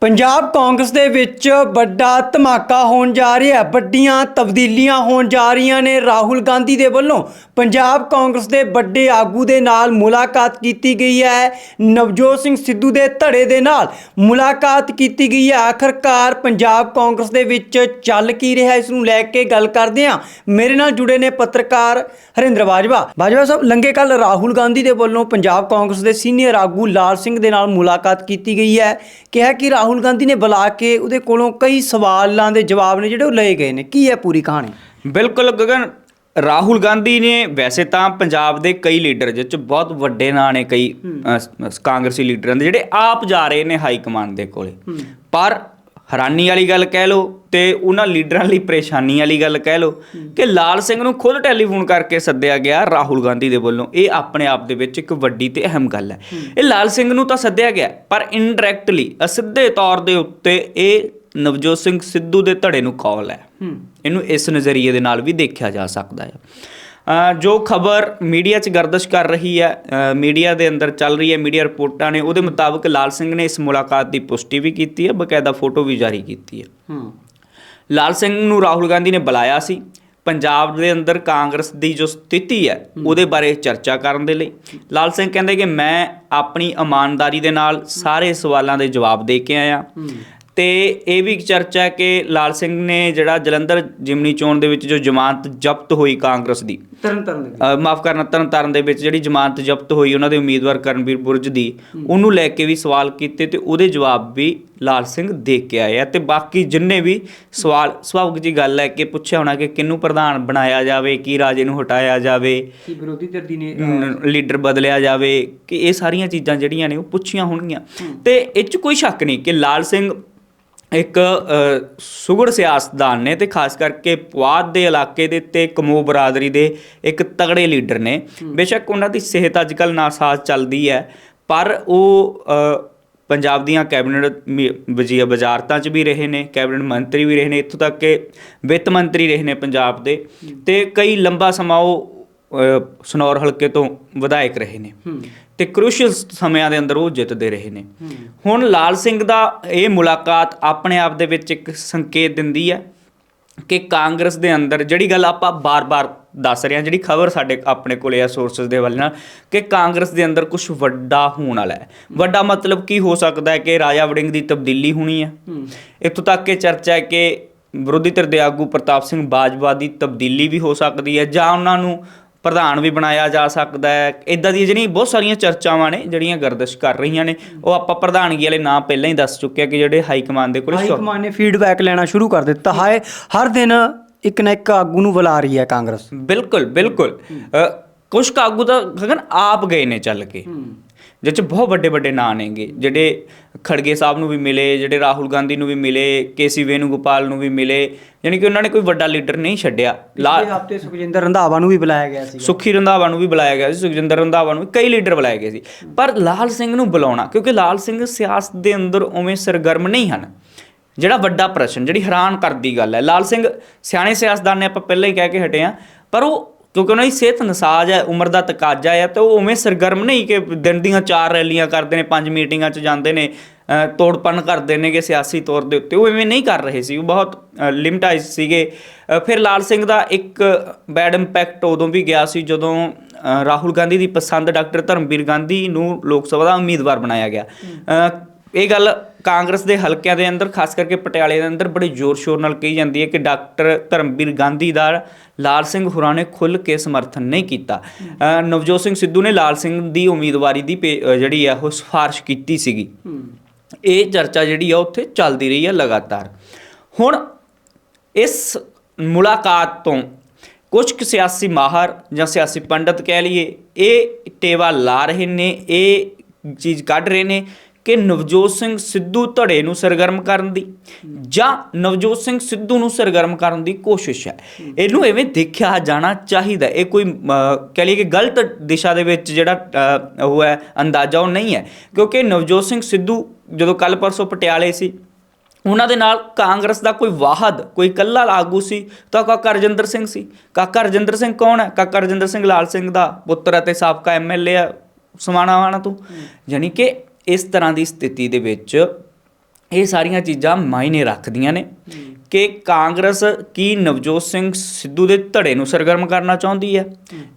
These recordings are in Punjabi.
ਪੰਜਾਬ ਕਾਂਗਰਸ ਦੇ ਵਿੱਚ ਵੱਡਾ ਧਮਾਕਾ ਹੋਣ ਜਾ ਰਿਹਾ ਹੈ। ਵੱਡੀਆਂ ਤਬਦੀਲੀਆਂ ਹੋਣ ਜਾ ਰਹੀਆਂ ਨੇ। ਰਾਹੁਲ ਗਾਂਧੀ ਦੇ ਵੱਲੋਂ ਪੰਜਾਬ ਕਾਂਗਰਸ ਦੇ ਵੱਡੇ ਆਗੂ ਦੇ ਨਾਲ ਮੁਲਾਕਾਤ ਕੀਤੀ ਗਈ ਹੈ। ਨਵਜੋਤ ਸਿੰਘ ਸਿੱਧੂ ਦੇ ਧੜੇ ਦੇ ਨਾਲ ਮੁਲਾਕਾਤ ਕੀਤੀ ਗਈ ਹੈ। ਆਖਰਕਾਰ ਪੰਜਾਬ ਕਾਂਗਰਸ ਦੇ ਵਿੱਚ ਚੱਲ ਕੀ ਰਿਹਾ ਇਸ ਨੂੰ ਲੈ ਕੇ ਗੱਲ ਕਰਦੇ ਹਾਂ। ਮੇਰੇ ਨਾਲ ਜੁੜੇ ਨੇ ਪੱਤਰਕਾਰ ਹਰਿੰਦਰ ਬਾਜਵਾ। ਬਾਜਵਾ ਸਾਹਿਬ ਲੰਗੇ ਕੱਲ ਰਾਹੁਲ ਗਾਂਧੀ ਦੇ ਵੱਲੋਂ ਪੰਜਾਬ ਕਾਂਗਰਸ ਦੇ ਸੀਨੀਅਰ ਆਗੂ ਲਾਲ ਸਿੰਘ ਦੇ ਨਾਲ ਮੁਲਾਕਾਤ ਕੀਤੀ ਗਈ ਹੈ। ਕਿਹਾ ਕਿ ਰਾਹੁਲ ਗਾਂਧੀ ਨੇ ਬੁਲਾ ਕੇ ਉਹਦੇ ਕੋਲੋਂ ਕਈ ਸਵਾਲਾਂ ਦੇ ਜਵਾਬ ਨੇ ਜਿਹੜੇ ਉਹ ਲਏ ਗਏ ਨੇ। ਕੀ ਹੈ ਪੂਰੀ ਕਹਾਣੀ? ਬਿਲਕੁਲ ਗਗਨ ਰਾਹੁਲ ਗਾਂਧੀ ਨੇ ਵੈਸੇ ਤਾਂ ਪੰਜਾਬ ਦੇ ਕਈ ਲੀਡਰ ਜਿਹ ਚ ਬਹੁਤ ਵੱਡੇ ਨਾਂ ਨੇ ਕਈ ਕਾਂਗਰਸੀ ਲੀਡਰਾਂ ਦੇ ਜਿਹੜੇ ਆਪ ਜਾ ਰਹੇ ਨੇ ਹਾਈ ਕਮਾਂਡ ਦੇ ਕੋਲੇ। ਪਰ ਹੈਰਾਨੀ ਵਾਲੀ ਗੱਲ ਕਹਿ ਲਓ ਤੇ ਉਹਨਾਂ ਲੀਡਰਾਂ ਲਈ ਪਰੇਸ਼ਾਨੀ ਵਾਲੀ ਗੱਲ ਕਹਿ ਲਓ ਕਿ ਲਾਲ ਸਿੰਘ ਨੂੰ ਖੁਦ ਟੈਲੀਫੋਨ ਕਰਕੇ ਸੱਦਿਆ ਗਿਆ ਰਾਹੁਲ ਗਾਂਧੀ ਦੇ ਵੱਲੋਂ। ਇਹ ਆਪਣੇ ਆਪ ਦੇ ਵਿੱਚ ਇੱਕ ਵੱਡੀ ਤੇ ਅਹਿਮ ਗੱਲ ਹੈ। ਇਹ ਲਾਲ ਸਿੰਘ ਨੂੰ ਤਾਂ ਸੱਦਿਆ ਗਿਆ ਪਰ ਇਨਡਾਇਰੈਕਟਲੀ ਅਸਿੱਧੇ ਤੌਰ ਦੇ ਉੱਤੇ ਇਹ ਨਵਜੋਤ ਸਿੰਘ ਸਿੱਧੂ ਦੇ ਧੜੇ ਨੂੰ ਕਾਲ ਹੈ। ਇਹਨੂੰ ਇਸ ਨਜ਼ਰੀਏ ਦੇ ਨਾਲ ਵੀ ਦੇਖਿਆ ਜਾ ਸਕਦਾ ਹੈ। ਜੋ ਖਬਰ ਮੀਡੀਆ 'ਚ ਗਰਦਸ਼ ਕਰ ਰਹੀ ਹੈ ਮੀਡੀਆ ਦੇ ਅੰਦਰ ਚੱਲ ਰਹੀ ਹੈ ਮੀਡੀਆ ਰਿਪੋਰਟਾਂ ਨੇ ਉਹਦੇ ਮੁਤਾਬਕ ਲਾਲ ਸਿੰਘ ਨੇ ਇਸ ਮੁਲਾਕਾਤ ਦੀ ਪੁਸ਼ਟੀ ਵੀ ਕੀਤੀ ਹੈ ਬਕਾਇਦਾ ਫੋਟੋ ਵੀ ਜਾਰੀ ਕੀਤੀ ਹੈ। ਹੂੰ। ਲਾਲ ਸਿੰਘ ਨੂੰ ਰਾਹੁਲ ਗਾਂਧੀ ਨੇ ਬੁਲਾਇਆ ਸੀ। ਪੰਜਾਬ ਦੇ ਅੰਦਰ ਕਾਂਗਰਸ ਦੀ ਜੋ ਸਥਿਤੀ ਹੈ ਉਹਦੇ ਬਾਰੇ ਚਰਚਾ ਕਰਨ ਦੇ ਲਈ। ਲਾਲ ਸਿੰਘ ਕਹਿੰਦੇ ਕਿ ਮੈਂ ਆਪਣੀ ਇਮਾਨਦਾਰੀ ਦੇ ਨਾਲ ਸਾਰੇ ਸਵਾਲਾਂ ਦੇ ਜਵਾਬ ਦੇ ਕੇ ਆਇਆ। ਤੇ ਇਹ ਵੀ ਚਰਚਾ ਹੈ ਕਿ ਲਾਲ ਸਿੰਘ ਨੇ ਜਿਹੜਾ ਜਲੰਧਰ ਜਿਮਨੀ ਚੋਣ ਦੇ ਵਿੱਚ ਜੋ ਜ਼ਮਾਨਤ ਜ਼ਬਤ ਹੋਈ ਕਾਂਗਰਸ ਦੀ ਤਰਨ ਤਰਨ ਦੇ ਮਾਫ ਕਰਨਾ ਤਰਨਤਾਰਨ ਦੇ ਵਿੱਚ ਜਿਹੜੀ ਜ਼ਮਾਨਤ ਜ਼ਬਤ ਹੋਈ ਉਹਨਾਂ ਦੇ ਉਮੀਦਵਾਰ ਕਰਨਵੀਰ ਬੁਰਜ ਦੀ ਉਹਨੂੰ ਲੈ ਕੇ ਵੀ ਸਵਾਲ ਕੀਤੇ ਤੇ ਉਹਦੇ ਜਵਾਬ ਵੀ ਲਾਲ ਸਿੰਘ ਦੇ ਕੇ ਆਏ ਆ ਤੇ ਬਾਕੀ ਜਿੰਨੇ ਵੀ ਸਵਾਲ ਸੁਭਾਵਿਕ ਜੀ ਗੱਲ ਹੈ ਕਿ ਪੁੱਛਿਆ ਹੋਣਾ ਕਿ ਕਿਹਨੂੰ ਪ੍ਰਧਾਨ ਬਣਾਇਆ ਜਾਵੇ ਕੀ ਰਾਜੇ ਨੂੰ ਹਟਾਇਆ ਜਾਵੇ ਕੀ ਵਿਰੋਧੀ ਧਿਰ ਦੀ ਨ- ਲੀਡਰ ਬਦਲਿਆ ਜਾਵੇ ਕਿ ਇਹ ਸਾਰੀਆਂ ਚੀਜ਼ਾਂ ਜਿਹੜੀਆਂ ਨੇ ਉਹ ਪੁੱਛੀਆਂ ਹੋਣਗੀਆਂ। ਤੇ ਇਹ 'ਚ ਕੋਈ ਸ਼ੱਕ ਨਹੀਂ ਕਿ ਲਾਲ ਸਿੰਘ ਇੱਕ ਸੁਗੜ ਸਿਆਸਤਦਾਨ ਨੇ ਤੇ ਖਾਸ ਕਰਕੇ ਪੁਆਧ ਦੇ ਇਲਾਕੇ ਦੇ ਤੇ ਕਮੋ ਬਰਾਦਰੀ ਦੇ ਇੱਕ ਤਗੜੇ ਲੀਡਰ ਨੇ। ਬੇਸ਼ੱਕ ਉਹਨਾਂ ਦੀ ਸਿਹਤ ਅੱਜਕੱਲ ਨਾਸਾਜ਼ ਚੱਲਦੀ ਹੈ ਪਰ ਉਹ ਪੰਜਾਬ ਦੀਆਂ ਕੈਬਨਿਟ ਮੀ- ਵਜ਼ੀ- ਵਜ਼ਾਰਤਾਂ 'ਚ ਵੀ ਰਹੇ ਨੇ ਕੈਬਨਿਟ ਮੰਤਰੀ ਵੀ ਰਹੇ ਨੇ ਇੱਥੋਂ ਤੱਕ ਕਿ ਵਿੱਤ ਮੰਤਰੀ ਰਹੇ ਨੇ ਪੰਜਾਬ ਦੇ ਤੇ ਕਈ ਲੰਬਾ ਸਮਾਂ ਉਹ ਸਨੌਰ ਹਲਕੇ ਤੋਂ ਵਿਧਾਇਕ ਰਹੇ ਨੇ। ਤੇ ਕ੍ਰੂਸ਼ੀਅਲ ਸਮਿਆਂ ਦੇ ਅੰਦਰ ਉਹ ਜਿੱਤਦੇ ਰਹੇ ਨੇ। ਹੁਣ ਲਾਲ ਸਿੰਘ ਦਾ ਇਹ ਮੁਲਾਕਾਤ ਆਪਣੇ ਆਪ ਦੇ ਵਿੱਚ ਇੱਕ ਸੰਕੇਤ ਦਿੰਦੀ ਹੈ ਕਿ ਕਾਂਗਰਸ ਦੇ ਅੰਦਰ ਜਿਹੜੀ ਗੱਲ ਆਪਾਂ ਬਾਰ-ਬਾਰ ਦੱਸ ਰਹੇ ਹਾਂ ਜਿਹੜੀ ਖਬਰ ਸਾਡੇ ਆਪਣੇ ਕੋਲੇ ਆ ਸੋਰਸਸ ਦੇ ਵੱਲ ਨਾਲ ਕਿ ਕਾਂਗਰਸ ਦੇ ਅੰਦਰ ਕੁਝ ਵੱਡਾ ਹੋਣ ਵਾਲਾ ਹੈ। ਵੱਡਾ ਮਤਲਬ ਕੀ ਹੋ ਸਕਦਾ ਹੈ ਕਿ ਰਾਜਾ ਵੜਿੰਗ ਦੀ ਤਬਦੀਲੀ ਹੋਣੀ ਹੈ? ਇੱਥੋਂ ਤੱਕ ਕਿ ਚਰਚਾ ਹੈ ਕਿ ਵਿਰੋਧੀ ਧਿਰ ਦੇ ਆਗੂ ਪ੍ਰਤਾਪ ਸਿੰਘ ਬਾਜਵਾ ਦੀ ਤਬਦੀਲੀ ਵੀ ਹੋ ਸਕਦੀ ਹੈ ਜਾਂ ਉਹਨਾਂ ਨੂੰ ਪ੍ਰਧਾਨ ਵੀ ਬਣਾਇਆ ਜਾ ਸਕਦਾ ਹੈ। ਇਦਾਂ ਦੀਆਂ ਜਿਹੜੀਆਂ ਬਹੁਤ ਸਾਰੀਆਂ ਚਰਚਾਵਾਂ ਨੇ ਜਿਹੜੀਆਂ ਗਰਦਸ਼ ਕਰ ਰਹੀਆਂ ਨੇ ਉਹ ਆਪਾਂ ਪ੍ਰਧਾਨਗੀ ਵਾਲੇ ਨਾਂ ਪਹਿਲਾਂ ਹੀ ਦੱਸ ਚੁੱਕੇ ਆ ਕਿ ਜਿਹੜੇ ਹਾਈ ਕਮਾਂਡ ਦੇ ਕੋਲ ਹਾਈ ਕਮਾਂਡ ਨੇ ਫੀਡਬੈਕ ਲੈਣਾ ਸ਼ੁਰੂ ਕਰ ਦਿੱਤਾ। ਹੈ ਹਰ ਦਿਨ ਇੱਕ ਨਾ ਇੱਕ ਆਗੂ ਨੂੰ ਬੁਲਾ ਰਹੀ ਹੈ ਕਾਂਗਰਸ। ਬਿਲਕੁਲ ਬਿਲਕੁਲ। ਅ, ਕੁਛ ਕੁ ਆਗੂ ਤਾਂ ਗਗਨ ਆਪ ਗਏ ਨੇ ਚੱਲ ਕੇ। ਜਿਹ ਚ ਬਹੁਤ ਵੱਡੇ ਵੱਡੇ ਨਾਂ ਨੇਗੇ ਜਿਹੜੇ ਖੜਗੇ ਸਾਹਿਬ ਨੂੰ ਵੀ ਮਿਲੇ ਜਿਹੜੇ ਰਾਹੁਲ ਗਾਂਧੀ ਨੂੰ ਵੀ ਮਿਲੇ ਕੇਸੀ ਵੇਣੂਗੋਪਾਲ ਨੂੰ ਵੀ ਮਿਲੇ ਯਾਨੀ ਕਿ ਉਹਨਾਂ ਨੇ ਕੋਈ ਵੱਡਾ ਲੀਡਰ ਨਹੀਂ ਛੱਡਿਆ। ਪਿਛਲੇ ਹਫ਼ਤੇ ਸੁਖਜਿੰਦਰ ਰੰਧਾਵਾ ਨੂੰ ਵੀ ਬੁਲਾਇਆ ਗਿਆ ਸੀ ਸੁਖੀ ਰੰਧਾਵਾ ਨੂੰ ਵੀ ਬੁਲਾਇਆ ਗਿਆ ਸੀ ਸੁਖਜਿੰਦਰ ਰੰਧਾਵਾ ਨੂੰ ਕਈ ਲੀਡਰ ਬੁਲਾਏ ਗਏ ਸੀ। ਪਰ ਲਾਲ ਸਿੰਘ ਨੂੰ ਬੁਲਾਉਣਾ ਕਿਉਂਕਿ ਲਾਲ ਸਿੰਘ ਸਿਆਸਤ ਦੇ ਅੰਦਰ ਉਵੇਂ ਸਰਗਰਮ ਨਹੀਂ ਹਨ। ਜਿਹੜਾ ਵੱਡਾ ਪ੍ਰਸ਼ਨ ਜਿਹੜੀ ਹੈਰਾਨ ਕਰਦੀ ਗੱਲ ਹੈ ਲਾਲ ਸਿੰਘ ਸਿਆਣੇ ਸਿਆਸਤਦਾਨ ਨੇ ਆਪਾਂ ਪਹਿਲਾਂ ਹੀ ਕਹਿ ਕੇ ਹਟੇ ਆ ਪਰ ਉਹ ਕਿਉਂਕਿ ਉਹਨਾਂ ਦੀ ਸਿਹਤ ਨਸਾਜ ਹੈ ਉਮਰ ਦਾ ਤਕਾਜ਼ਾ ਹੈ ਤੇ ਉਹ ਉਵੇਂ ਸਰਗਰਮ ਨਹੀਂ ਕਿ ਦਿਨ ਦੀਆਂ ਚਾਰ ਰੈਲੀਆਂ ਕਰਦੇ ਨੇ ਪੰਜ ਮੀਟਿੰਗਾਂ 'ਚ ਜਾਂਦੇ ਨੇ ਅ, ਤੋੜਪਨ ਕਰਦੇ ਨੇ ਕਿ ਸਿਆਸੀ ਤੌਰ ਦੇ ਉੱਤੇ। ਉਹ ਐਵੇਂ ਨਹੀਂ ਕਰ ਰਹੇ ਸੀ ਉਹ ਬਹੁਤ ਲਿਮਟਾਈਜ਼ ਸੀਗੇ। ਫਿਰ ਲਾਲ ਸਿੰਘ ਦਾ ਇੱਕ ਬੈਡ ਇੰਪੈਕਟ ਉਦੋਂ ਵੀ ਗਿਆ ਸੀ ਜਦੋਂ ਰਾਹੁਲ ਗਾਂਧੀ ਦੀ ਪਸੰਦ ਡਾਕਟਰ ਧਰਮਵੀਰ ਗਾਂਧੀ ਨੂੰ ਲੋਕ ਸਭਾ ਦਾ ਉਮੀਦਵਾਰ ਬਣਾਇਆ ਗਿਆ। ਇਹ ਗੱਲ ਕਾਂਗਰਸ ਦੇ ਹਲਕਿਆਂ ਦੇ ਅੰਦਰ ਖਾਸ ਕਰਕੇ ਪਟਿਆਲੇ ਦੇ ਅੰਦਰ ਬੜੇ ਜ਼ੋਰ-ਸ਼ੋਰ ਨਾਲ ਕਹੀ ਜਾਂਦੀ ਹੈ ਕਿ ਡਾਕਟਰ ਧਰਮਵੀਰ ਗਾਂਧੀ ਦਾ ਲਾਲ ਸਿੰਘ ਹੁਰਾਂ ਨੇ ਖੁੱਲ੍ਹ ਕੇ ਸਮਰਥਨ ਨਹੀਂ ਕੀਤਾ। ਨਵਜੋਤ ਸਿੰਘ ਸਿੱਧੂ ਨੇ ਲਾਲ ਸਿੰਘ ਦੀ ਉਮੀਦਵਾਰੀ ਦੀ ਜਿਹੜੀ ਆ ਉਹ ਸਿਫਾਰਿਸ਼ ਕੀਤੀ ਸੀਗੀ। ਇਹ ਚਰਚਾ ਜਿਹੜੀ ਆ ਉੱਥੇ ਚੱਲਦੀ ਰਹੀ ਹੈ ਲਗਾਤਾਰ। ਹੁਣ ਇਸ ਮੁਲਾਕਾਤ ਤੋਂ ਕੁਝ ਕੁ ਸਿਆਸੀ ਮਾਹਰ ਜਾਂ ਸਿਆਸੀ ਪੰਡਤ ਕਹਿ ਲਈਏ ਇਹ ਟੇਵਾ ਲਾ ਰਹੇ ਨੇ ਇਹ ਚੀਜ਼ ਕੱਢ ਰਹੇ ਨੇ ਕਿ ਨਵਜੋਤ ਸਿੰਘ ਸਿੱਧੂ ਧੜੇ ਨੂੰ ਸਰਗਰਮ ਕਰਨ ਦੀ ਜਾਂ ਨਵਜੋਤ ਸਿੰਘ ਸਿੱਧੂ ਨੂੰ ਸਰਗਰਮ ਕਰਨ ਦੀ ਕੋਸ਼ਿਸ਼ ਹੈ। ਇਹਨੂੰ ਐਵੇਂ ਦੇਖਿਆ ਜਾਣਾ ਚਾਹੀਦਾ ਇਹ ਕੋਈ ਕਹਿ ਲਈਏ ਕਿ ਗਲਤ ਦਿਸ਼ਾ ਦੇ ਵਿੱਚ ਜਿਹੜਾ ਉਹ ਹੈ ਅੰਦਾਜ਼ਾ ਉਹ ਨਹੀਂ ਹੈ। ਕਿਉਂਕਿ ਨਵਜੋਤ ਸਿੰਘ ਸਿੱਧੂ ਜਦੋਂ ਕੱਲ ਪਰਸੋਂ ਪਟਿਆਲੇ ਸੀ ਉਹਨਾਂ ਦੇ ਨਾਲ ਕਾਂਗਰਸ ਦਾ ਕੋਈ ਵਾਹਦ ਕੋਈ ਕੱਲਾ ਆਗੂ ਸੀ ਤਾਂ ਕਾਕਾ ਰਜਿੰਦਰ ਸਿੰਘ ਸੀ। ਕਾਕਾ ਰਜਿੰਦਰ ਸਿੰਘ ਕੌਣ ਹੈ? ਕਾਕਾ ਰਜਿੰਦਰ ਸਿੰਘ ਲਾਲ ਸਿੰਘ ਦਾ ਪੁੱਤਰ ਅਤੇ ਸਾਬਕਾ ਐਮਐਲਏ ਆ ਸਮਾਣਾ ਵਾਣਾ ਤੋਂ। ਯਾਨੀ ਕਿ ਇਸ ਤਰ੍ਹਾਂ ਦੀ ਸਥਿਤੀ ਦੇ ਵਿੱਚ ਇਹ ਸਾਰੀਆਂ ਚੀਜ਼ਾਂ ਮਾਇਨੇ ਰੱਖਦੀਆਂ ਨੇ ਕਿ ਕਾਂਗਰਸ ਕੀ ਨਵਜੋਤ ਸਿੰਘ ਸਿੱਧੂ ਦੇ ਧੜੇ ਨੂੰ ਸਰਗਰਮ ਕਰਨਾ ਚਾਹੁੰਦੀ ਹੈ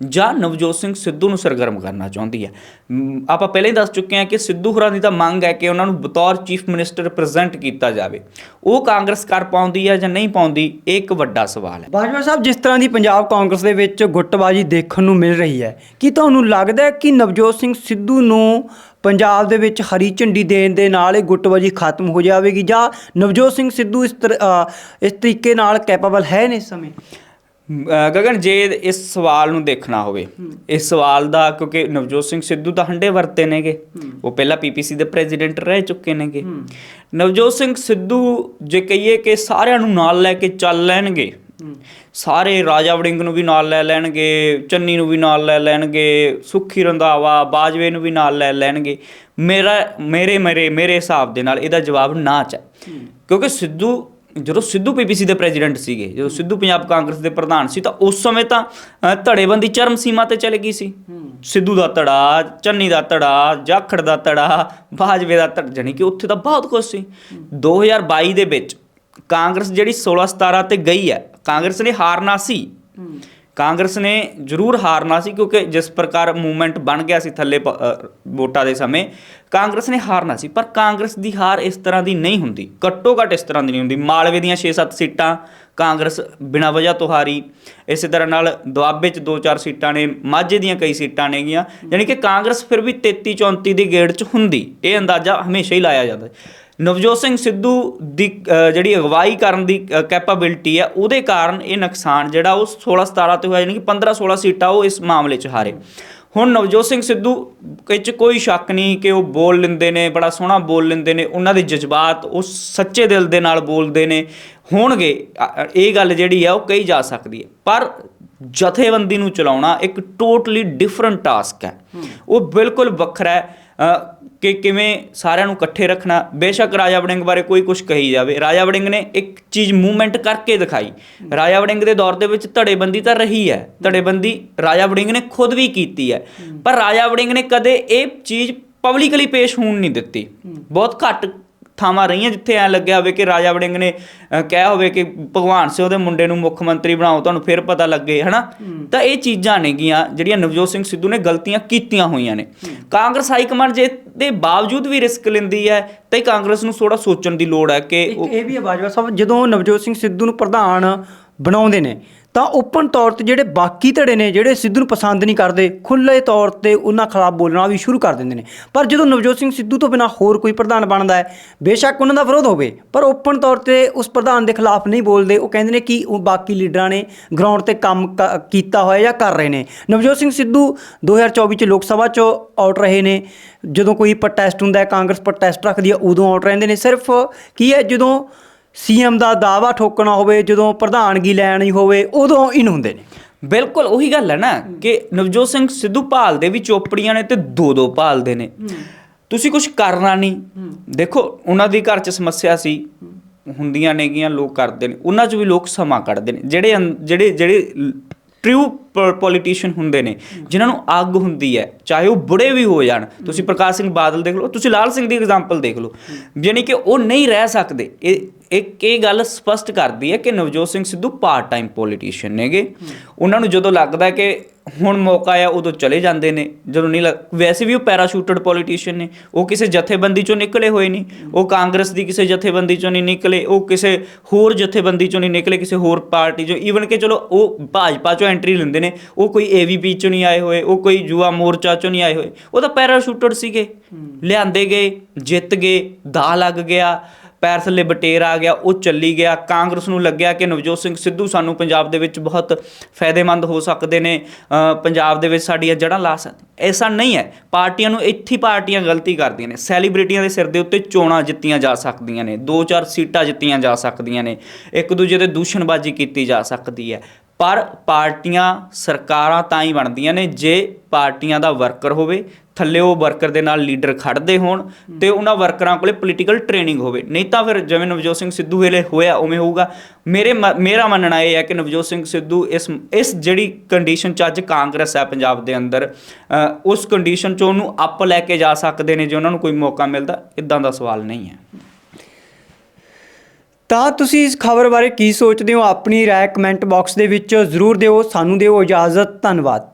ਜਾਂ ਨਵਜੋਤ ਸਿੰਘ ਸਿੱਧੂ ਨੂੰ ਸਰਗਰਮ ਕਰਨਾ ਚਾਹੁੰਦੀ ਹੈ? ਆਪਾਂ ਪਹਿਲਾਂ ਹੀ ਦੱਸ ਚੁੱਕੇ ਹਾਂ ਕਿ ਸਿੱਧੂ ਹੋਰਾਂ ਦੀ ਤਾਂ ਮੰਗ ਹੈ ਕਿ ਉਹਨਾਂ ਨੂੰ ਬਤੌਰ ਚੀਫ ਮਿਨਿਸਟਰ ਪ੍ਰੈਜ਼ੈਂਟ ਕੀਤਾ ਜਾਵੇ। ਉਹ ਕਾਂਗਰਸ ਕਰ ਪਾਉਂਦੀ ਹੈ ਜਾਂ ਨਹੀਂ ਪਾਉਂਦੀ ਇਹ ਇੱਕ ਵੱਡਾ ਸਵਾਲ ਹੈ। ਬਾਜਵਾ ਸਾਹਿਬ ਜਿਸ ਤਰ੍ਹਾਂ ਦੀ ਪੰਜਾਬ ਕਾਂਗਰਸ ਦੇ ਵਿੱਚ ਗੁੱਟਬਾਜੀ ਦੇਖਣ ਨੂੰ ਮਿਲ ਰਹੀ ਹੈ ਕੀ ਤੁਹਾਨੂੰ ਲੱਗਦਾ ਹੈ ਕਿ ਨਵਜੋਤ ਸਿੰਘ ਸਿੱਧੂ ਨੂੰ ਪੰਜਾਬ ਦੇ ਵਿੱਚ ਹਰੀ ਝੰਡੀ ਦੇਣ ਦੇ ਨਾਲ ਇਹ ਗੁੱਟਬਾਜੀ ਖਤਮ ਹੋ ਜਾਵੇਗੀ ਜਾਂ ਨਵਜੋਤ ਸਿੰਘ ਸਿੱਧੂ ਇਸ ਇਸ ਤਰੀਕੇ ਨਾਲ ਕੈਪੇਬਲ ਹੈ ਨੇ ਸਮੇਂ? ਗਗਨ ਜੇ ਇਸ ਸਵਾਲ ਨੂੰ ਦੇਖਣਾ ਹੋਵੇ ਇਸ ਸਵਾਲ ਦਾ ਕਿਉਂਕਿ ਨਵਜੋਤ ਸਿੰਘ ਸਿੱਧੂ ਤਾਂ ਹੰਡੇ ਵਰਤੇ ਨੇਗੇ ਉਹ ਪਹਿਲਾਂ ਪੀਪੀਸੀ ਦੇ ਪ੍ਰੈਜ਼ੀਡੈਂਟ ਰਹਿ ਚੁੱਕੇ ਨੇਗੇ। ਨਵਜੋਤ ਸਿੰਘ ਸਿੱਧੂ ਜੇ ਕਹੀਏ ਕਿ ਸਾਰਿਆਂ ਨੂੰ ਨਾਲ ਲੈ ਕੇ ਚੱਲ ਲੈਣਗੇ ਸਾਰੇ ਰਾਜਾ ਵੜਿੰਗ ਨੂੰ ਵੀ ਨਾਲ ਲੈ ਲੈਣਗੇ, ਚੰਨੀ ਨੂੰ ਵੀ ਨਾਲ ਲੈ ਲੈਣਗੇ, ਸੁੱਖੀ ਰੰਧਾਵਾ, ਬਾਜਵੇ ਨੂੰ ਵੀ ਨਾਲ ਲੈ ਲੈਣਗੇ। ਮੇਰਾ, ਮੇਰੇ ਮੇਰੇ ਮੇਰੇ ਹਿਸਾਬ ਦੇ ਨਾਲ ਇਹਦਾ ਜਵਾਬ ਨਾ ਚ ਹੈ ਕਿਉਂਕਿ ਸਿੱਧੂ, ਜਦੋਂ ਸਿੱਧੂ ਪੀਪੀਸੀ ਦੇ ਪ੍ਰੈਜ਼ੀਡੈਂਟ ਸੀਗੇ, ਜਦੋਂ ਸਿੱਧੂ ਪੰਜਾਬ ਕਾਂਗਰਸ ਦੇ ਪ੍ਰਧਾਨ ਸੀ, ਤਾਂ ਉਸ ਸਮੇਂ ਤਾਂ ਧੜੇਬੰਦੀ ਚਰਮ ਸੀਮਾ ਤੇ ਚਲੇ ਗਈ ਸੀ। ਸਿੱਧੂ ਦਾ ਧੜਾ, ਚੰਨੀ ਦਾ ਧੜਾ, ਜਾਖੜ ਦਾ ਧੜਾ, ਬਾਜਵੇ ਦਾ ਧੜ, ਜਾਣੀ ਕਿ ਉੱਥੇ ਤਾਂ ਬਹੁਤ ਕੁਝ ਸੀ। 2022 ਦੇ ਵਿੱਚ ਕਾਂਗਰਸ ਜਿਹੜੀ 16 17 ਤੇ ਗਈ ਹੈ ਕਾਂਗਰਸ ਨੇ ਹਾਰਨਾ ਸੀ। ਕਾਂਗਰਸ ਨੇ ਜ਼ਰੂਰ ਹਾਰਨਾ ਸੀ ਕਿਉਂਕਿ ਜਿਸ ਪ੍ਰਕਾਰ ਮੂਵਮੈਂਟ ਬਣ ਗਿਆ ਸੀ ਥੱਲੇ ਵੋਟਾਂ ਦੇ ਸਮੇਂ ਕਾਂਗਰਸ ਨੇ ਹਾਰਨਾ ਸੀ। ਪਰ ਕਾਂਗਰਸ ਦੀ ਹਾਰ ਇਸ ਤਰ੍ਹਾਂ ਦੀ ਨਹੀਂ ਹੁੰਦੀ। ਘੱਟੋ ਘੱਟ ਇਸ ਤਰ੍ਹਾਂ ਦੀ ਨਹੀਂ ਹੁੰਦੀ। ਮਾਲਵੇ ਦੀਆਂ 6-7 ਸੀਟਾਂ ਕਾਂਗਰਸ ਬਿਨਾਂ ਵਜ੍ਹਾ ਤੋਂ ਹਾਰੀ। ਇਸੇ ਤਰ੍ਹਾਂ ਨਾਲ ਦੁਆਬੇ 'ਚ 2-4 ਸੀਟਾਂ ਨੇ ਮਾਝੇ ਦੀਆਂ ਕਈ ਸੀਟਾਂ ਨੇਗੀਆਂ। ਯਾਨੀ ਕਿ ਕਾਂਗਰਸ ਫਿਰ ਵੀ 33-34 ਦੀ ਗੇੜ 'ਚ ਹੁੰਦੀ। ਇਹ ਅੰਦਾਜ਼ਾ ਹਮੇਸ਼ਾ ਹੀ ਲਾਇਆ ਜਾਂਦਾ। ਹੈ ਨਵਜੋਤ ਸਿੰਘ ਸਿੱਧੂ ਦੀ ਜਿਹੜੀ ਅਗਵਾਈ ਕਰਨ ਦੀ ਕੈਪੇਬਿਲਿਟੀ ਹੈ ਉਹਦੇ ਕਾਰਨ ਇਹ ਨੁਕਸਾਨ ਜਿਹੜਾ ਉਹ 16 17 ਤੇ ਹੋਇਆ ਯਾਨੀ ਕਿ 15 16 ਸੀਟਾਂ ਉਹ ਇਸ ਮਾਮਲੇ 'ਚ ਹਾਰੇ। ਹੁਣ ਨਵਜੋਤ ਸਿੰਘ ਸਿੱਧੂ ਵਿੱਚ ਕੋਈ ਸ਼ੱਕ ਨਹੀਂ ਕਿ ਉਹ ਬੋਲ ਲੈਂਦੇ ਨੇ ਬੜਾ ਸੋਹਣਾ ਬੋਲ ਲੈਂਦੇ ਨੇ ਉਹਨਾਂ ਦੇ ਜਜ਼ਬਾਤ ਉਹ ਸੱਚੇ ਦਿਲ ਦੇ ਨਾਲ ਬੋਲਦੇ ਨੇ ਹੋਣਗੇ ਇਹ ਗੱਲ ਜਿਹੜੀ ਆ ਉਹ ਕਹੀ ਜਾ ਸਕਦੀ ਹੈ। ਪਰ ਜਥੇਬੰਦੀ ਨੂੰ ਚਲਾਉਣਾ ਇੱਕ ਟੋਟਲੀ ਡਿਫਰੈਂਟ ਟਾਸਕ ਹੈ। ਉਹ ਬਿਲਕੁਲ ਵੱਖਰਾ ਹੈ। ਕਿ ਕਿਵੇਂ ਸਾਰਿਆਂ ਨੂੰ ਇਕੱਠੇ ਰੱਖਣਾ ਬੇਸ਼ੱਕ ਰਾਜਾ ਵੜਿੰਗ ਬਾਰੇ ਕੋਈ ਕੁਝ ਕਹੀ ਜਾਵੇ। ਰਾਜਾ ਵੜਿੰਗ ਨੇ ਇੱਕ ਚੀਜ਼ ਮੂਵਮੈਂਟ ਕਰਕੇ ਦਿਖਾਈ। ਰਾਜਾ ਵੜਿੰਗ ਦੇ ਦੌਰ ਦੇ ਵਿੱਚ ਧੜੇਬੰਦੀ ਤਾਂ ਰਹੀ ਹੈ। ਧੜੇਬੰਦੀ ਰਾਜਾ ਵੜਿੰਗ ਨੇ ਖੁਦ ਵੀ ਕੀਤੀ ਹੈ। ਪਰ ਰਾਜਾ ਵੜਿੰਗ ਨੇ ਕਦੇ ਇਹ ਚੀਜ਼ ਪਬਲਿਕਲੀ ਪੇਸ਼ ਹੋਣ ਨਹੀਂ ਦਿੱਤੀ। ਬਹੁਤ ਘੱਟ ਥਾਵਾਂ ਰਹੀਆਂ ਜਿੱਥੇ ਐ ਲੱਗਿਆ ਹੋਵੇ ਕਿ ਰਾਜਾ ਵੜਿੰਗ ਨੇ ਕਿਹਾ ਹੋਵੇ ਕਿ ਭਗਵਾਨ ਸਿੰਘ ਉਹਦੇ ਮੁੰਡੇ ਨੂੰ ਮੁੱਖ ਮੰਤਰੀ ਬਣਾਓ ਤੁਹਾਨੂੰ ਫਿਰ ਪਤਾ ਲੱਗੇ ਹਨਾ? ਤਾਂ ਇਹ ਚੀਜ਼ਾਂ ਨੇਗੀਆਂ ਜਿਹੜੀਆਂ ਨਵਜੋਤ ਸਿੰਘ ਸਿੱਧੂ ਨੇ ਗਲਤੀਆਂ ਕੀਤੀਆਂ ਹੋਈਆਂ ਨੇ। ਕਾਂਗਰਸ ਹਾਈ ਕਮਾਂਡ ਜੇ ਦੇ ਬਾਵਜੂਦ ਵੀ ਰਿਸਕ ਲੈਂਦੀ ਹੈ ਤਾਂ ਇਹ ਕਾਂਗਰਸ ਨੂੰ ਥੋੜਾ ਸੋਚਣ ਦੀ ਲੋੜ ਹੈ ਕਿ ਇਹ ਵੀ ਹੈ ਬਾਜਵਾ ਸਾਹਿਬ ਜਦੋਂ ਨਵਜੋਤ ਸਿੰਘ ਸਿੱਧੂ ਨੂੰ ਪ੍ਰਧਾਨ ਬਣਾਉਂਦੇ ਨੇ ਤਾਂ ਓਪਨ ਤੌਰ ਤੇ ਜਿਹੜੇ ਬਾਕੀ ਧੜੇ ਨੇ, ਜਿਹੜੇ ਸਿੱਧੂ ਨੂੰ ਪਸੰਦ ਨਹੀਂ ਕਰਦੇ ਖੁੱਲੇ ਤੌਰ ਤੇ ਉਹਨਾਂ ਖਿਲਾਫ ਬੋਲਣਾ ਵੀ ਸ਼ੁਰੂ ਕਰ ਦਿੰਦੇ ਨੇ। ਪਰ ਜਦੋਂ ਨਵਜੋਤ ਸਿੰਘ ਸਿੱਧੂ ਤੋਂ ਬਿਨਾ ਹੋਰ ਕੋਈ ਪ੍ਰਧਾਨ ਬਣਦਾ ਹੈ, ਬੇਸ਼ੱਕ ਉਹਨਾਂ ਦਾ ਵਿਰੋਧ ਹੋਵੇ। ਪਰ ਓਪਨ ਤੌਰ ਤੇ ਉਸ ਪ੍ਰਧਾਨ ਦੇ ਖਿਲਾਫ ਨਹੀਂ ਬੋਲਦੇ, ਉਹ ਕਹਿੰਦੇ ਨੇ ਕਿ ਉਹ ਬਾਕੀ ਲੀਡਰਾਂ ਨੇ ਗਰਾਊਂਡ ਤੇ ਕੰਮ ਕ- ਕੀਤਾ ਹੋਇਆ ਜਾਂ ਕਰ ਰਹੇ ਨੇ। ਨਵਜੋਤ ਸਿੰਘ ਸਿੱਧੂ 2024 ਚ ਲੋਕ ਸਭਾ 'ਚ ਆਊਟ ਰਹੇ ਨੇ। ਜਦੋਂ ਕੋਈ ਪ੍ਰੋਟੈਸਟ ਹੁੰਦਾ ਹੈ, ਕਾਂਗਰਸ ਪ੍ਰੋਟੈਸਟ ਰੱਖਦੀ ਹੈ, ਉਦੋਂ ਆਊਟ ਰਹਿੰਦੇ ਨੇ। ਸਿਰਫ ਕੀ ਹੈ, ਜਦੋਂ ਸੀਐਮ ਦਾ ਦਾਵਾ ਠੋਕਣਾ ਹੋਵੇ ਜਦੋਂ ਪ੍ਰਧਾਨਗੀ ਲੈਣੀ ਹੋਵੇ ਉਦੋਂ ਇਨ ਹੁੰਦੇ ਨੇ। ਬਿਲਕੁਲ ਉਹੀ ਗੱਲ ਹੈ ਨਾ ਕਿ ਨਵਜੋਤ ਸਿੰਘ ਸਿੱਧੂ ਭਾਲਦੇ ਵੀ ਚੋਪੜੀਆਂ ਨੇ ਤੇ ਦੋ ਦੋ ਭਾਲਦੇ ਨੇ। ਤੁਸੀਂ ਕੁਝ ਕਰਨਾ ਨਹੀਂ। ਦੇਖੋ ਉਹਨਾਂ ਦੀ ਘਰ 'ਚ ਸਮੱਸਿਆ ਸੀ। ਹੁੰਦੀਆਂ ਨੇਗੀਆਂ ਲੋਕ ਕਰਦੇ ਨੇ। ਉਹਨਾਂ 'ਚ ਵੀ ਲੋਕ ਸਮਾਂ ਕੱਢਦੇ ਨੇ। ਜਿਹੜੇ ਅੰ- ਜਿਹੜੇ ਜਿਹੜੇ ਟਰੂ ਪੋਲੀਟੀਸ਼ੀਅਨ ਹੁੰਦੇ ਨੇ, ਜਿਨ੍ਹਾਂ ਨੂੰ ਅੱਗ ਹੁੰਦੀ ਹੈ, ਚਾਹੇ ਉਹ ਬੁੜੇ ਵੀ ਹੋ ਜਾਣ। ਤੁਸੀਂ ਪ੍ਰਕਾਸ਼ ਸਿੰਘ ਬਾਦਲ ਦੇਖ ਲਓ, ਤੁਸੀਂ ਲਾਲ ਸਿੰਘ ਦੀ ਐਗਜ਼ਾਮਪਲ ਦੇਖ ਲਓ। ਯਾਨੀ ਕਿ ਉਹ ਨਹੀਂ ਰਹਿ ਸਕਦੇ। ਇਹ, ਇੱਕ, ਇਹ ਗੱਲ ਸਪਸ਼ਟ ਕਰਦੀ ਹੈ ਕਿ Navjot Singh Sidhu part time politician ਨੇਗੇ। ਉਹਨਾਂ ਨੂੰ ਜਦੋਂ ਲੱਗਦਾ ਕਿ ਹੁਣ ਮੌਕਾ ਆ ਉਦੋਂ ਚਲੇ ਜਾਂਦੇ ਨੇ। ਜਦੋਂ ਨਹੀਂ ਲੱਗ- ਵੈਸੇ ਵੀ ਉਹ ਪੈਰਾਸ਼ੂਟਡ ਪੋਲੀਟੀਸ਼ੀਅਨ ਨੇ। ਉਹ ਕਿਸੇ ਜਥੇਬੰਦੀ ਚੋਂ ਨਿਕਲੇ ਹੋਏ ਨਹੀਂ। ਉਹ ਕਾਂਗਰਸ ਦੀ ਕਿਸੇ ਜਥੇਬੰਦੀ ਚੋਂ ਨਹੀਂ ਨਿਕਲੇ। ਉਹ ਕਿਸੇ ਹੋਰ ਜਥੇਬੰਦੀ ਚੋਂ ਨਹੀਂ ਨਿਕਲੇ ਕਿਸੇ ਹੋਰ ਪਾਰਟੀ ਚੋਂ। ਈਵਨ ਕਿ ਚਲੋ ਉਹ ਭਾਜਪਾ ਚੋਂ ਐਂਟਰੀ ਲੈਂਦੇ ਨੇ। ਉਹ ਕੋਈ ਏਵੀਪੀ ਚੋਂ ਨਹੀਂ ਆਏ ਹੋਏ। ਉਹ ਕੋਈ ਯੁਵਾ ਮੋਰਚਾ ਚੋਂ ਨਹੀਂ ਆਏ ਹੋਏ। ਉਹ ਤਾਂ ਪੈਰਾਸ਼ੂਟਡ ਸੀਗੇ। ਲਿਆਂਦੇ ਗਏ ਜਿੱਤ ਗਏ ਦਾ ਲੱਗ ਗਿਆ। ਪੈਰ ਥੱਲੇ ਬਟੇਰ ਆ ਗਿਆ, ਉਹ ਚੱਲੀ ਗਿਆ। ਕਾਂਗਰਸ ਨੂੰ ਲੱਗਿਆ ਕਿ ਨਵਜੋਤ ਸਿੰਘ ਸਿੱਧੂ ਸਾਨੂੰ ਪੰਜਾਬ ਦੇ ਵਿੱਚ ਬਹੁਤ ਫਾਇਦੇਮੰਦ ਹੋ ਸਕਦੇ ਨੇ। ਪੰਜਾਬ ਦੇ ਵਿੱਚ ਸਾਡੀਆਂ ਜੜ੍ਹਾਂ ਲਾ ਸਕਦੇ ਐਸਾ ਨਹੀਂ ਹੈ। ਪਾਰਟੀਆਂ ਨੂੰ ਇੱਥੇ ਪਾਰਟੀਆਂ ਗਲਤੀ ਕਰਦੀਆਂ ਨੇ। ਸੈਲੀਬ੍ਰਿਟੀਆਂ ਦੇ ਸਿਰ ਦੇ ਉੱਤੇ ਚੋਣਾਂ ਜਿੱਤੀਆਂ ਜਾ ਸਕਦੀਆਂ ਨੇ। ਦੋ ਚਾਰ ਸੀਟਾਂ ਜਿੱਤੀਆਂ ਜਾ ਸਕਦੀਆਂ ਨੇ। ਇੱਕ ਦੂਜੇ ਤੇ ਦੂਸ਼ਣਬਾਜ਼ੀ ਕੀਤੀ ਜਾ ਸਕਦੀ ਹੈ। ਪਰ ਪਾਰਟੀਆਂ ਸਰਕਾਰਾਂ ਤਾਂ ਹੀ ਬਣਦੀਆਂ ਨੇ, ਜੇ ਪਾਰਟੀਆਂ ਦਾ ਵਰਕਰ ਹੋਵੇ ਥੱਲੇ ਉਹ ਵਰਕਰ ਦੇ ਨਾਲ ਲੀਡਰ ਖੜਦੇ ਹੋਣ ਤੇ ਉਹਨਾਂ ਵਰਕਰਾਂ ਕੋਲੇ ਪੋਲੀਟੀਕਲ ਟ੍ਰੇਨਿੰਗ ਹੋਵੇ। ਨਹੀਂ ਤਾਂ ਫਿਰ ਜਿਵੇਂ ਨਵਜੋਤ ਸਿੰਘ ਸਿੱਧੂ ਵੇਲੇ ਹੋਇਆ ਉਵੇਂ ਹੋਊਗਾ। ਮੇਰੇ ਮੇਰਾ ਮੰਨਣਾ ਇਹ ਹੈ ਕਿ ਨਵਜੋਤ ਸਿੰਘ ਸਿੱਧੂ ਇਸ ਇਸ ਜਿਹੜੀ ਕੰਡੀਸ਼ਨ ਚ ਅੱਜ ਕਾਂਗਰਸ ਹੈ ਪੰਜਾਬ ਦੇ ਅੰਦਰ ਉਸ ਕੰਡੀਸ਼ਨ ਚ ਉਹਨੂੰ ਅਪ ਲੈ ਕੇ ਜਾ ਸਕਦੇ ਨੇ ਜੇ ਉਹਨਾਂ ਨੂੰ ਕੋਈ ਮੌਕਾ ਮਿਲਦਾ ਇਦਾਂ ਦਾ ਸਵਾਲ ਨਹੀਂ ਹੈ। ਤਾਂ ਤੁਸੀਂ ਇਸ ਖਬਰ ਬਾਰੇ ਕੀ ਸੋਚਦੇ ਹੋ? ਆਪਣੀ ਰਾਏ ਕਮੈਂਟ ਬਾਕਸ ਦੇ ਵਿੱਚ ਜ਼ਰੂਰ ਦਿਓ ਸਾਨੂੰ ਦਿਓ ਇਜਾਜ਼ਤ ਧੰਨਵਾਦ।